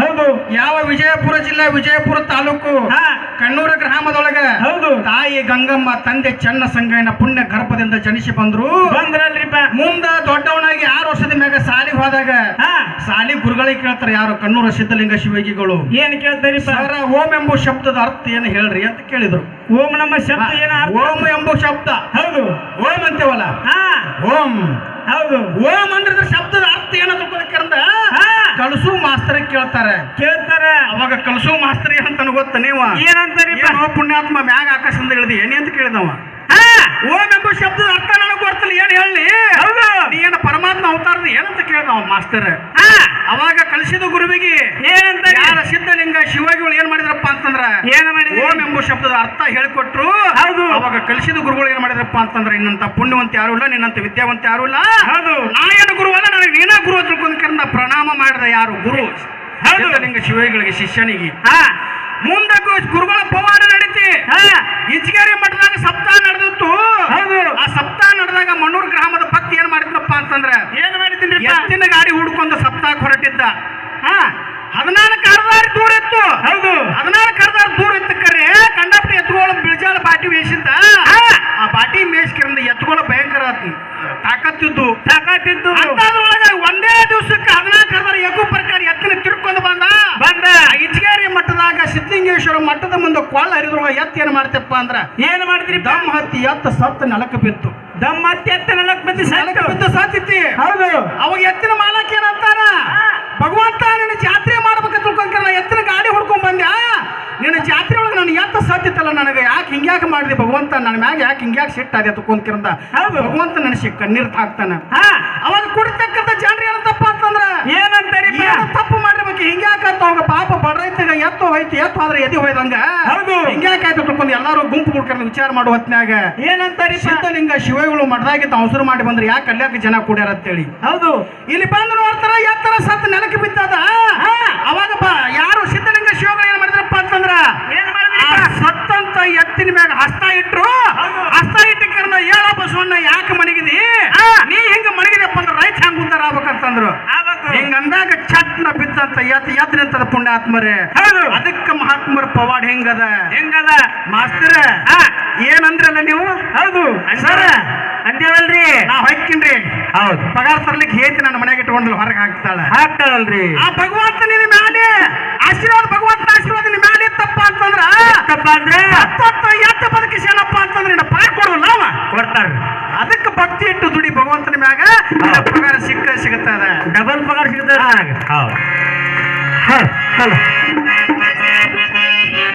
ಹೌದು. ಯಾವ ವಿಜಯಪುರ ಜಿಲ್ಲೆ ವಿಜಯಪುರ ತಾಲೂಕು? ಕಣ್ಣೂರ ಗ್ರಾಮದೊಳಗ. ಹೌದು. ತಾಯಿ ಗಂಗಮ್ಮ ತಂದೆ ಚನ್ನ ಸಂಗಯ್ಯನ ಪುಣ್ಯ ಗರ್ಭದಿಂದ ಜನಿಸಿ ಬಂದ್ರು. ಬಂದ್ರಲ್ರಿಪ್ಪ. ಮುಂದ ದೊಡ್ಡವನಾಗಿ ಆರು ವರ್ಷದ ಮ್ಯಾಗ ಸಾಲಿಗೆ ಹೋದಾಗ. ಸಾಲಿ ಗುರುಗಳಿಗೆ ಕೇಳ್ತಾರೆ ಯಾರು ಕಣ್ಣೂರ ಸಿದ್ಧಲಿಂಗ ಶಿವಗಿಗಳು? ಏನ್ ಕೇಳ್ತಾರೆ ಸರ ಓಂ ಎಂಬ ಶಬ್ದದ ಅರ್ಥ ಏನು ಹೇಳ್ರಿ ಅಂತ ಕೇಳಿದ್ರು. ಓಂ ನಮ್ಮ ಶಬ್ದ ಏನ ಓಂ ಎಂಬ ಶಬ್ದ. ಹೌದು. ಓಂ ಅಂತೇವಲ್ಲ? ಹಾ. ಓಂ. ಹೌದು. ಓಂ ಅಂದ್ರೆ ಇದ್ರ ಶಬ್ದದ ಅರ್ಥ ಏನ ತಿಳ್ಕೊಳಕಂದ ಹಾ ಕಳಸು ಮಾಸ್ತರ್ ಕೇಳ್ತಾರೆ. ಕೇಳ್ತಾರೆ. ಅವಾಗ ಕಲಸು ಮಾಸ್ತರ್ ಅಂತ ಗೊತ್ತ ನೀವ? ಏನಂತ ಏನೋ ಪುಣ್ಯಾತ್ಮ ಮ್ಯಾಗ ಆಕಾಶದಿಂದ ಇಳಿದಿ ಏನಿ ಅಂತ ಕೇಳಿದವ. ಓಂ ಎಂಬ ಶಬ್ದದ ಅರ್ಥ ನನಗೆ ಗೊತ್ತಿಲ್ಲ ಏನ್ ಹೇಳಿ? ಹೌದು. ಏನ ಪರಮಾತ್ಮ ಅವತಾರದ ಏನಂತ ಕೇಳಿದವ ಮಾಸ್ತರ್? ಅವಾಗ ಕಲಿಸಿದ ಗುರುವಿಗೆ ಏನಂತ ಯಾರ ಸಿದ್ಧಲಿಂಗ ಶಿವಾಜಿಗಳು ಏನ್ ಮಾಡಿದ್ರಪ್ಪ ಅಂತಂದ್ರ? ಏನ್ ಮಾಡಿದ್ರು? ಓಂ ಎಂಬ ಶಬ್ದದ ಅರ್ಥ ಹೇಳಿಕೊಟ್ರು. ಹೌದು. ಅವಾಗ ಕಲಿಸಿದ ಗುರುಗಳು ಏನ್ ಮಾಡಿದ್ರಪ್ಪ ಅಂತಂದ್ರೆ ಇನ್ನಂತ ಪುಣ್ಯವಂತ ಯಾರು ಇಲ್ಲ ನಿನ್ನಂತ ವಿದ್ಯಾವಂತ ಯಾರು ಇಲ್ಲ. ಹೌದು. ನಾ ಏನು ಗುರು ಅಲ್ಲ ನನಗೆ ನೀನ ಗುರು ತಿಳ್ಕೊಂಡ್ ಪ್ರಣಾಮ ಮಾಡಿದ ಯಾರು? ಗುರು. ಹೌದು. ಸಿದ್ಧಲಿಂಗ ಶಿವಗಳಿಗೆ ಶಿಷ್ಯನಿಗೆ. ಹಾ. ಮುಂದೆ ಗುರುಗಳ ಪವಾಡ ನಡೀತಿ. ಇಂಚಗೇರಿ ಮಠದಾಗ ಸಪ್ತಾಹ ನಡೆದಿತ್ತು. ಹೌದು. ಆ ಸಪ್ತಾಹ ನಡೆದಾಗ ಮಣ್ಣೂರು ಗ್ರಾಮದ ಭಕ್ತಿ ಏನ್ ಮಾಡಿದ್ರಪ್ಪ ಅಂತಂದ್ರೆ ಏನ್ ಮಾಡಿದ್ರಿ ಎತ್ತಿನ ಗಾಡಿ ಹುಡ್ಕೊಂಡು ಸಪ್ತಾಹ ಹೊರಟಿದ್ದ. ಹಾ. ಹದಿನಾಲ್ಕು ಅರ್ಧಾರಿ ದೂರ ಇತ್ತು. ಹೌದು. ಹದಿನಾಲ್ಕು ಅರ್ಧಾರಿ ದೂರ ಇತ್ತು ಕರೆ ಕಂಡಪಟ್ಟಿ ಎತ್ತುಗಳು ಬಿಳಿಜಾಲ ಬಾಟಿ ಮೇಯಿಸಿದ್ದ ಹಾ. ಆ ಬಾಟಿ ಮೇಯಿಸ್ಕಿರಂದ ಎತ್ತುಗಳು ಭಯಂಕರ ತಾಕತ್ತಿದ್ದು ತಾಕಾತಿದ್ದು ಅಂತದ್ರೊಳಗ ಒಂದೇ ದಿವಸಕ್ಕೆ ಹದಿನಾಲ್ಕು ಅರ್ಧಾರಿ ಎಗ್ಗು ಪ್ರಕಾರ ಎತ್ತಿನ ತಿರ್ಕೊಂಡು ಬಂದ ಬಂದ ಆ ಇಚ್ಗೇರಿ ಮಠದಾಗ ಸಿದ್ಧಲಿಂಗೇಶ್ವರ ಮಠದ ಮುಂದೆ ಕೊಳ್ಳ ಹರಿದ್ರು ಎತ್ತ ಏನ್ ಮಾಡ್ತಪ್ಪ ಅಂದ್ರ ಏನ್ ಮಾಡಿದ್ರಿ ದಮ್ ಹತ್ತಿ ಎತ್ತ ಸತ್ತ ನೆಲಕ್ಕೆ ಬಿತ್ತು. ದಮ್ಮ ಹತ್ತಿ ಎತ್ತ ಬಂದಿ ನೆಲಕ್ಕೆ ಬಿದ್ದು ಸತ್ತಿತ್ತಿ. ಹೌದು. ಅವಾಗ ಎತ್ತಿನ ಮಾಲಕ್ ಏನಂತಾರ ಭಗವಂತ ನಿನ್ನ ಜಾತ್ರೆ ಮಾಡ್ಬೇಕು ತಿಳ್ಕೊಂಡ್ರ ಎತ್ತಿನ ಗಾಡಿ ಹುಡ್ಕೊಂಡ್ ಬಂದ್ಯಾ? ನಿನ್ನ ಜಾತ್ರೆ ಒಳಗೆ ನಾನು ಎತ್ತ ಸತ್ತಿತ್ತಲ್ಲ ನನಗೆ. ಯಾಕೆ ಹಿಂಗ್ಯಾಕೆ ಮಾಡಿದೆ ಭಗವಂತ? ನನ್ನ ಮ್ಯಾಗ ಯಾಕೆ ಹಿಂಗ್ಯಾಕೆ ಸಿಟ್ಟಾದೆ ತಿಳ್ಕೊಂಡ್ಕಿರಂದ ಹೌದು. ಭಗವಂತ ನನ್ನ ಸಿಕ್ಕ ಕಣ್ಣೀರ್ ಹಾಕ್ತಾನ. ಅವಾಗ ಕುಡಿತಕ್ಕಂಥ ಜನರು ಏನಂತಪ್ಪ ಅಂತಂದ್ರ ಏನಂತಾರೆ ಏನು ತಪ್ಪು ಮಾಡಿರ್ಬೇಕು? ಹಿಂಗ್ಯಾಕಂತ ಅವಾಗ ಪಾಪ ಬಡ್ರೈತಿಗ ಎತ್ತು ಹೋಯ್ತು ಎತ್ತು ಆದ್ರೆ ಎದಿ ಹೋಯ್ದಂಗ. ಹೌದು. ಹಿಂಗ್ಯಾಕಾಯ್ತು ತಿಳ್ಕೊಂಡು ಎಲ್ಲಾರು ಗುಂಪು ಗುಡ್ಕೊಂಡು ವಿಚಾರ ಮಾಡುವ ಹೊತ್ನ್ಯಾಗ. ಏನಂತಾರೆ ಸಿದ್ಧಲಿಂಗ ಶಿವಗಳು ಮಡದಾಗಿ ತಾವು ಹಸಿರು ಮಾಡಿ ಬಂದ್ರೆ ಯಾಕೆ ಅಲ್ಯಾಕ ಜನ ಕೂಡ್ಯಾರ ಅಂತೇಳಿ. ಹೌದು. ಇಲ್ಲಿ ಬಂದು ನೋಡ್ತಾರ ಎತ್ತರ ಸತ್ ನೆಲಕ್ಕೆ ಬಿದ್ದದ ಅವಾಗಪ್ಪ ಅವಾಗ ಯಾರು ಸಿದ್ಧಲಿಂಗ ಶಿವಗಳು ಏನ್ ಮಾಡಿದ್ರಪ್ಪ ಅಂತಂದ್ರ ಏನ್ ಸತ್ತಂತ ಎತ್ತಿನ ಮ್ಯಾಗ ಹಸ್ತ ಇಟ್ರು ಬಿದ್ದಂತ ಎತ್ ಎತ್ ನಿಂತದ ಪುಣ್ಯಾತ್ಮರೇ? ಹೌದು. ಅದಕ್ಕೆ ಮಹಾತ್ಮರ ಪವಾಡ ಹೆಂಗದ? ಹೆಂಗದ? ಮಾಸ್ತರ ಏನಂದ್ರಲ್ಲ ನೀವು? ಹೌದು. ಸರ್ ಅಂದೇವಲ್ರಿ ನಾ ಹೊಕ್ಕಿನ್ರಿ. ಹೌದು. ಪಗಾರ ತರ್ಲಿಕ್ಕೆ ಹೇತಿ ನನ್ನ ಮನೆಗೆ ಇಟ್ಕೊಂಡು ಹೊರಗೆ ಹಾಕ್ತಾಳ. ಹಾಕ್ತಾಳಲ್ರಿ. ಆ ಭಗವಂತ ನಿನ್ನ ಮೇಲೆ ಆಶೀರ್ವಾದ ಭಗವಂತ ಆಶೀರ್ವಾದ ನಿನ್ನ ಮೇಲೆ ತಪ್ಪ ಅಂತಂದ್ರ ತಪ್ಪ ಅಂದ್ರೆ? ಹತ್ತತ್ತ ಎತ್ತ ಬದುಕಿಸೇನಪ್ಪ ಅಂತಂದ್ರೆ ಪಗಾರ ಕೊಡೋಲ್ಲ ಅವ. ಕೊಡ್ತಾರ ಅದಕ್ಕೆ ಭಕ್ತಿ ಇಟ್ಟು ಭಗವಂತನ ಮ್ಯಾಗ ಪಗಾರ ಸಿಕ್ಕ ಸಿಗುತ್ತದ? ಡಬಲ್ ಪಗಾರ ಸಿಗುತ್ತೆ ಹೌದು. ಹೌದು